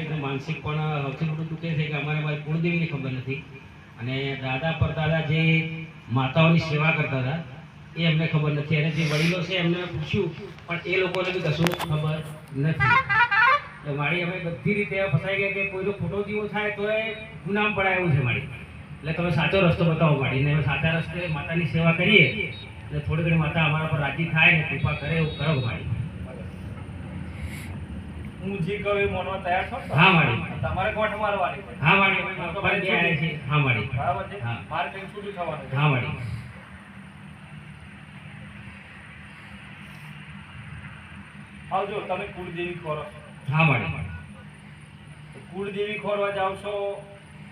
શારીરિક માનસિક પણ સૌથી મોટું દુઃખે છે કે અમારે મારી કુળદેવીની ખબર નથી. અને દાદા પરદાદા જે માતાઓની સેવા કરતા હતા, એ અમને ખબર નથી. અને જે વડીલો છે એમને પૂછ્યું, પણ એ લોકોને બી કશું ખબર નથી. મારી અમે બધી રીતે ફસાઈ ગયા કે કોઈનો ખોટો દીવો થાય તો એ ગુનામ પડાય એવું છે મારી એટલે તમે સાચો રસ્તો બતાવો મારી. અને અમે સાચા રસ્તે માતાની સેવા કરીએ, એટલે થોડી ઘણી માતા અમારા પર રાજી થાય ને કૃપા કરે એવું કરો મારી. હું જે કહું એ માનવા તૈયાર છો? હા, મારી. તમારે ગોઠ મારવાની હા મારી. અમે અમારે જે આવ્યા છે? હા મારી. બરાબર છે. મારે કઈ છૂટું થવાનું. હા મારી. આવજો તમે કુળદેવી ખોરો. હા મારી. કુળદેવી ખોરવા જાવ છો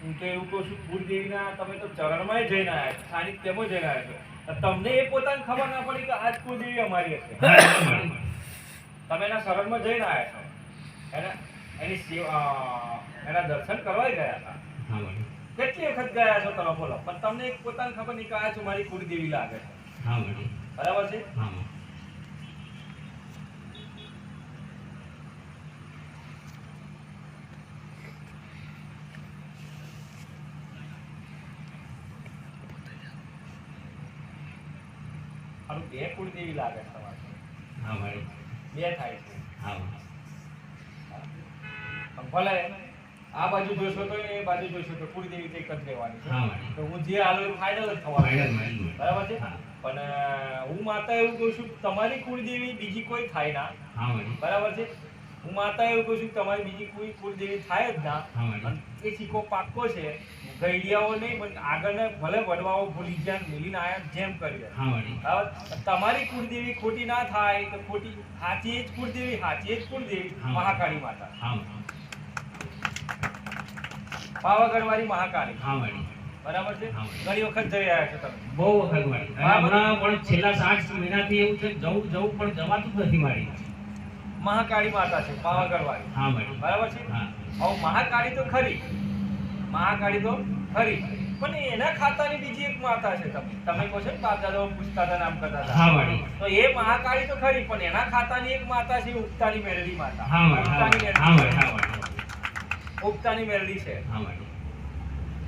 હું તો એવું કહું છું કુળદેવીના તમે તો ચરણમાં જઈને આવ્યા છો સાનિધ્યમાં જઈને આવ્યા છો. તમને એ પોતાને ખબર ના પડી કે આજ કુળદેવી અમારી હશે. તમે એના શરણમાં જઈને આવ્યા છો. એના એની સેવા એના દર્શન કરવા ગયા હતા. કેટલી વખત ગયા છો તમે? બોલો. પણ તમને પોતાને ખબર નહીં કે આ છો મારી કુળદેવી લાગે છે. બરાબર છે? બે કુળદેવી લાગે છે તમારે. બે થાય છે. હા ભલે આ બાજુ જોશો તો એ બાજુ જોશો તો કુળદેવી તો એક જ રહેવાની છે. હા. મારી તો હું જે હાલો ફાઇનલ જ થવાનું ફાઇનલ છે. મારી બરાબર છે? પણ અ, હું માતા એવું કહું છું તમારી કુળદેવી બીજી કોઈ થાય ના. બરાબર છે? હું માતા એવું કહું છું તમારી બીજી કોઈ કુળદેવી થાય જ ના. અને એ સિક્કો પાક્કો છે. ગઈડિયાઓ નહીં પણ આગળને ભલે વડવાઓ ભૂલી ગયા ને મિલીને આયા જેમ કરી તમારી કુળદેવી ખોટી ના થાય તો ખોટી સાચી જ કુળદેવી સાચી જ કુળદેવી મહાકાળી માતા. મારી પાવાગઢવાળી મહાકાળી. હા વાળી. બરાબર છે? ઘણી વખત જઈ આવ્યા છો તમે. બહુ વખત વાળી. હમણાં પણ છેલ્લા સાત મહિનાથી એવું છે જવું જવું પણ જવાતું જ નથી મારી. મહાકાળી માતા છે પાવાગઢવાળી. હા વાળી. બરાબર છે? હા. મહાકાળી તો ખરી. મહાકાળી તો ખરી. પણ એના ખાતાની બીજી એક માતા છે તમે. તમે કહો છો ને બાપ દાદાઓ પૂછતા હતા નામ કરતા હતા. હા વાળી. તો એ મહાકાળી તો ખરી પણ એના ખાતાની એક માતા છે ઉગતાની મેળવી માતા. હા વાળી. હા ઉગતાની હા મેરડી ઉગતાની મેરડી છે. હા મેડમ.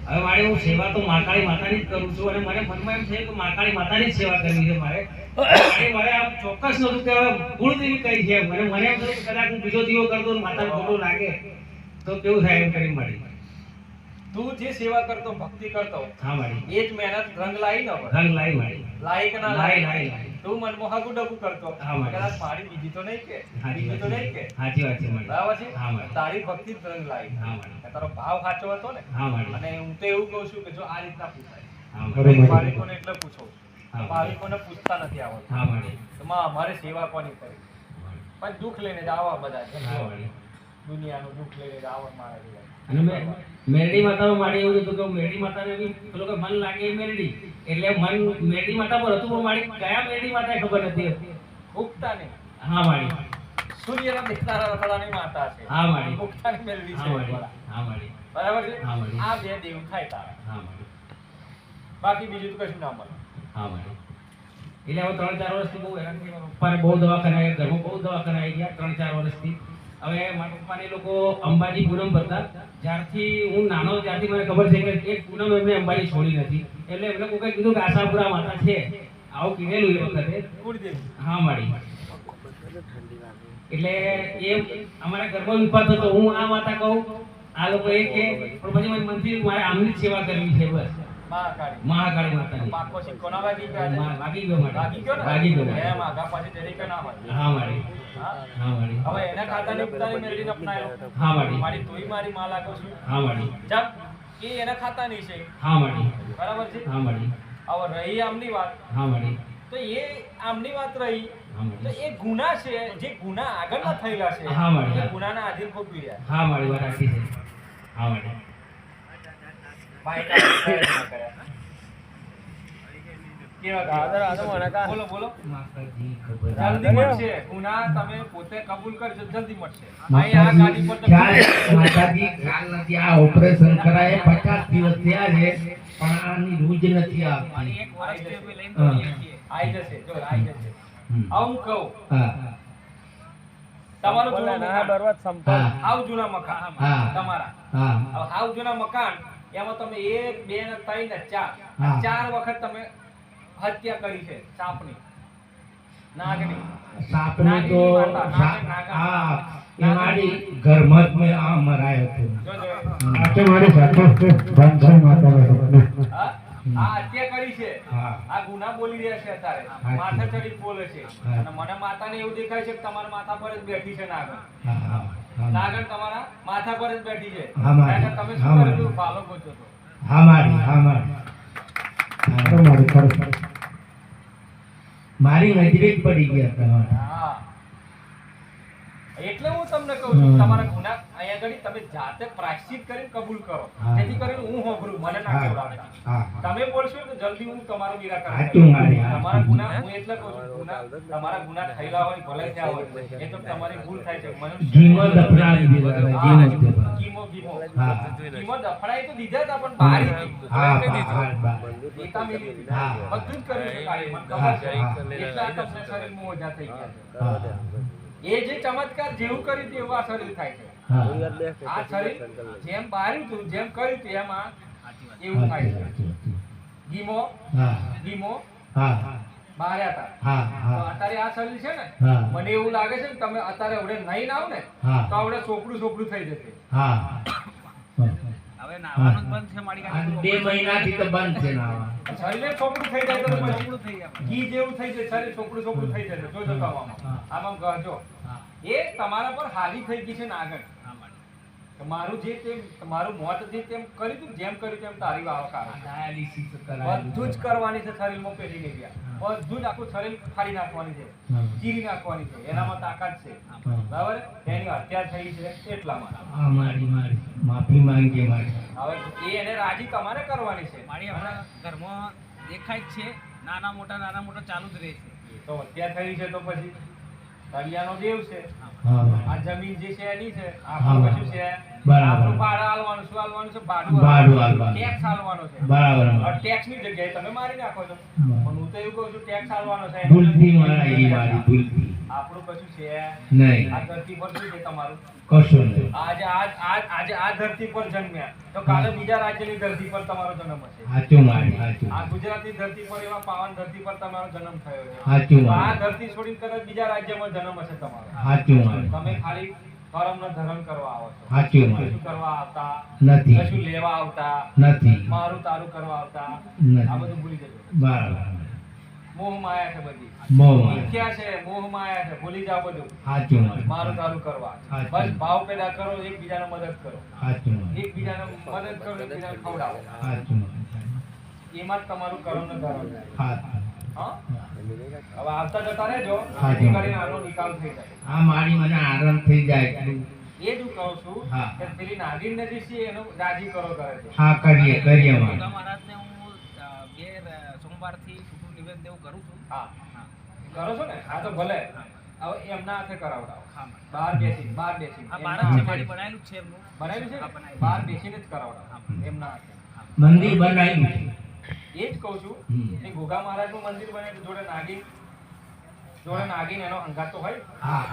હવે મારે હું સેવા તો મહાકાળી માતાની જ કરું છું અને મને મનમાં એમ છે કે મહાકાળી માતાની જ સેવા કરવી છે મારે. મારે આમ ચોક્કસ નહોતું કે હવે કુળદેવી કઈ છે મને મને એમ થયું કે કદાચ હું બીજો દીવો કરતો માતાને ખોટો લાગે તો કેવું થાય એમ કરી મળી તું જે સેવા કરતો ભક્તિ કરતો હા મારી. એ જ મહેનત રંગ લાવી ન રંગ લાવી મારી. લાયક ના લાઈ લાઈ લાઈ તું મનમાં હાગુ ડગુ કરતો. કદાચ મારી બીજી તો નહીં કે. બીજી તો નહીં કે. સાચી વાત છે બરાબર છે? તારી ભક્તિ રંગ લાવી. તારો ભાવ સાચો હતો ને? અને હું તો એવું કહું છું કે જો આ રીતના પૂછાય. ભાવિકોને એટલે પૂછો. ભાવિકોને પૂછતા નથી આવડતું અમારે સેવા કોની કરી? પણ દુઃખ લઈને જ આવા બધા દુનિયાનું દુઃખ લઈને જ આવા મારા મેરડી માતામાં મારે એવું હતું કે મેરડી માતાને બી મન લાગે મેરડી. એટલે મન મેડી માતા પર હતું પણ મારી કયા મેડી માતા ખબર નથી ઉગતાની હા મારી. સૂર્યના દેખનારા રખડાની માતા છે. હા, મારી. ઉગતાની મેળવી હા છે હા મારી. બરાબર છે? આ બે દેવ થાય તારા. હા મારી. બાકી બીજું તો કશું ના મળે. હા મારી. એટલે હવે ત્રણ ચાર વર્ષથી બહુ હેરાન પપ્પાને બહુ દવા કરાવી ઘરમાં બહુ દવા કરાવી ગયા ત્રણ ચાર વર્ષથી. હવે મારા પપ્પાને લોકો અંબાજી પૂનમ ભરતા. જ્યારથી હું નાનો ત્યારથી મને ખબર છે કે એક પૂનમ એમને અંબાજી છોડી નથી. એટલે એમને કોઈ કીધું કે આશાપુરા માતા છે. આવું કીધેલું એ વખતે. હા મારી એટલે એ અમારા ઘરમાં વિપાદ હતો. હું આ માતા કહું આ લોકો એ કે પણ પછી મને મનથી મારે આમની જ સેવા કરવી છે બસ. મહાકાળી. મહાકાળી માતાની. પાકો સિક્કો ના વાગી ગયો મા- ભાગી ગયો મારે. ગયો ને? ભાગી ગયો મારે. એમ આગા પાછી તરીકે ના હોય હા મારી. હા? હા મારી. હવે એના ખાતાની ઉગતાની મેળવીને અપનાયો. હા મારી. મારી તોય મારી માં લાગો છું. હા મારી. જપ એ એના ખાતાની છે. હા મળી. બરાબર છે? હા મળી. હવે રહી આમની વાત. હા મળી. તો એ આમની વાત રહી. તો એ ગુના છે જે ગુના આગળના થયેલા છે હા, મળી. એ ગુનાના આધીન ભોગવી રહ્યા. હા મળી. વાત છે. હા મારી બાયકા પ્રયત્ન કર્યા. કેવા ગયા? બોલો બોલો. જલ્દી મળશે. ગુના તમે પોતે કબૂલ કરજો જલ્દી મળશે. આ ગાડી પર માતાજી ખ્યાલ નથી આ ઓપરેશન કરાય પચાસ દિવસ થયા છે પણ આની રૂજ નથી આવતી. એક વર્ષથી અમે લઈને હા. દોડીએ છીએ. આઈ જશે જો આઈ જશે. હમ. કહું. તમારું જૂનું મકાન. આવ જૂના મકાન તમારા. આવ જૂના મકાન એમાં તમે એક બે ને ત્રણ ને ચાર. ચાર વખત તમે હત્યા કરી છે સાપની નાગની. સાપની તો હા મારી ઘરમાં મે આ મરાયો હતો. આજે મારી સાથે બંધન માતા? આ હત્યા કરી છે. આ ગુના બોલી રહ્યા છે અત્યારે. માથે ચડી બોલે છે. અને મને માતાને એવું દેખાય છે કે તમારા માથા પર જ બેઠી છે નાગર હા તમારા માથા પર જ બેઠી છે. હા, મારી. તમે શું ભાલો ગોચો છો હા મારી હા મારી. હા. મારી મારી નજરે જ પડી ગયા તમારા. એટલે હું તમને કહું છું તમારા ગુના અહીંયા આગળ તમે જાતે પ્રાયશ્ચિત કરીને કબૂલ કરો. જેથી કરીને હું હોભરું મને ના હા. તમે બોલશો તો જલ્દી હું તમારો નિરાકરણ. તમારા ગુના હું? એટલે કહું છું ગુના તમારા ગુના થયેલા હોય ભલે થયા હોય એ તો તમારી ભૂલ થાય છે. દીધો તમે, ઘીમો જ દફનાવી. કીમો કીમો. હા. કીમો દફડાઈ તો દીધા હતા પણ હા દીધું. બધું જ કર્યું મને ખબર છે. તમને શરીરમાં થઈ ગયા એ જે ચમત્કાર જેવું કર્યું હતું એવું આ શરીર થાય છે. જેમ બાર્યું હતું જેમ કર્યું હતું એમાં એવું થાય છે. ગીમો હા ગીમો હા. બાર્યા હતા હા તો હા અત્યારે આ શરીર છે ને મને એવું લાગે છે કે તમે અત્યારે હવે નહીં નાવ ને. તો આવડે સોપડું સોપડું થઈ જશે. હવે નાવાનું બંધ છે મારી આ બે મહિનાથી તો બંધ છે નાવા શરીરે સોપડું થઈ જાય તો છોકરું થઈ જાય. ઘી જેવું થઈ જાય શરીર છોકરું છોકરું થઈ જશે. જોજો તો આમાં હા. આમાં એ તમારા પર હાલી થઈ ગઈ છે ને આગળ હા મારી તો મારું જે તેમ મારું મોત જે તેમ કર્યું હતું જેમ કર્યું તેમ તારી વાવ ડાયાલિસિસ બધું જ કરવાની છે શરીરમાં પેઢી ને ગયા. બધું જ આખું શરીર ફાડી નાખવાની છે. ચીરી નાખવાની છે. એનામાં તાકાત છે. બરાબર? એની હત્યા થઈ છે એટલામાં. માટે મારી મારી. માફી માંગીએ મારી. હવે એ એને રાજી તમારે કરવાની છે. મારી હમણાં ઘરમાં દેખાય છે. નાના મોટા નાના મોટા ચાલુ જ રહે છે. તો હત્યા થઈ છે તો પછી? તળિયાનો દેવ છે. આ જમીન જે છે એની છે. આપણું કશું છે. બરાબર. હાલવાનું શું હાલવાનું છે? ભાડું ભાડું હાલવાનું. ટેક્સ હાલવાનો છે. બરાબર હવે ટેક્સની જગ્યાએ તમે મારી નાખો છો. પણ હું તો એવું કહું છું ટેક્સ હાલવાનો છે. ભૂલથી મારી મારી ભૂલથી. આપણું કશું છે. નહીં. આ ધરતી પર શું છે તમારું. કશું નહીં. આજે આજ આજે આ ધરતી પર જન્મ્યા. તો કાલે બીજા રાજ્યની ધરતી પર તમારો જન્મ હશે. સાચું મારી સાચું. આ ગુજરાતની ધરતી પર એવા પાવન ધરતી પર તમારો જન્મ થયો છે. સાચું આ ધરતી છોડીને કદાચ બીજા રાજ્યમાં જન્મ હશે તમારો. સાચું મારી તમે ખાલી કર્મનો ધરણ કરવા આવો છો. સાચું મારી કશું કરવા આવતા નથી. કશું લેવા આવતા નથી. મારું તારું કરવા આવતા આ બધું ભૂલી જજો. બરાબર. મોહ માયા છે બધી. છે? મોહ માયા છે. ભૂલી જાઓ બધું. સાચું મારું તારું કરવા. બસ ભાવ પેદા કરો એકબીજાને મદદ કરો. સાચું એકબીજાને મદદ કરો એકબીજાને ખવડાવો. સાચું એમાં જ તમારું કર્મનો ધર્મ છે સાચું હા? હવે આવતા જતા રહેજો. હા, જેથી જી. કરીને આનો નિકાલ થઈ જાય. આ મારી મને આરામ થઈ જાય એ જ હું કહું છું કે પેલી નાગીન નદી છે એનો રાજી કરો કરે છે હા કરીએ કરીએ મહારાજને હું બે સોમવારથી નિવેદન એવું કરું છું. હા. કરો છો ને? આ તો ભલે. હવે એમના હાથે કરાવડાવો. હા બહાર બેસી બહાર બેસી બનાવેલું છે એમનું. છે ને? બહાર બેસીને જ કરાવડાવો. એમના હાથે. મંદિર બનાવ્યું એ જ કહું છું. કે ગોગા મહારાજનું મંદિર બને જોડે નાગીન. જોડે નાગીન એનો અંગાત તો હોય.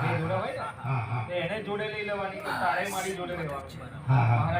એ જોડે હોય ને? હા હા. તો એને જોડે લઈ લેવાની તારે મારી જોડે રહેવાનું. હા હા. મહારાજ